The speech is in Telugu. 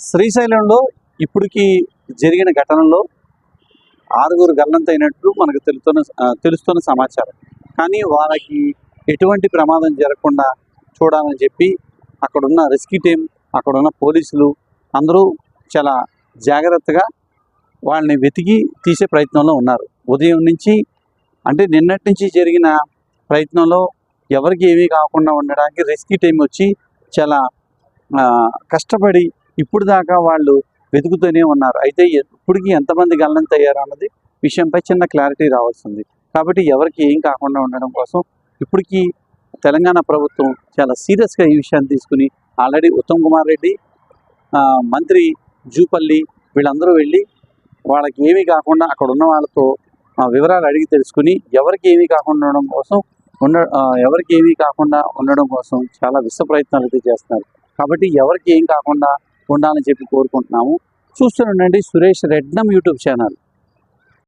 శ్రీశైలంలో ఇప్పటికి జరిగిన ఘటనలో ఆరుగురు గల్లంతైనట్లు మనకు తెలుస్తున్న తెలుస్తున్న సమాచారం. కానీ వాళ్ళకి ఎటువంటి ప్రమాదం జరగకుండా చూడాలని చెప్పి అక్కడున్న రెస్క్యూ టీం అక్కడున్న పోలీసులు అందరూ చాలా జాగ్రత్తగా వాళ్ళని వెతికి తీసే ప్రయత్నంలో ఉన్నారు. ఉదయం నుంచి అంటే నిన్నటి నుంచి జరిగిన ప్రయత్నంలో ఎవరికి ఏమీ కాకుండా ఉండడానికి రెస్క్యూ టీం వచ్చి చాలా కష్టపడి ఇప్పుడు దాకా వాళ్ళు వెతుకుతూనే ఉన్నారు. అయితే ఇప్పటికీ ఎంతమంది గల్లంత అయ్యారు అన్నది విషయంపై చిన్న క్లారిటీ రావాల్సింది. కాబట్టి ఎవరికి ఏం కాకుండా ఉండడం కోసం ఇప్పటికీ తెలంగాణ ప్రభుత్వం చాలా సీరియస్గా ఈ విషయాన్ని తీసుకుని ఆల్రెడీ ఉత్తమ్ కుమార్ రెడ్డి మంత్రి జూపల్లి వీళ్ళందరూ వెళ్ళి వాళ్ళకి ఏమీ కాకుండా అక్కడ ఉన్న వాళ్ళతో ఆ, వివరాలు అడిగి తెలుసుకుని ఎవరికి ఏమీ కాకుండా ఉండడం కోసం ఉండ ఎవరికి ఏమీ కాకుండా ఉండడం కోసం చాలా విశ్వ ప్రయత్నాలు అయితే చేస్తున్నారు. కాబట్టి ఎవరికి ఏం కాకుండా ఉండాలని చెప్పి కోరుకుంటున్నాము. చూస్తూనే ఉండండి సురేష్ రెడ్నం యూట్యూబ్ ఛానల్.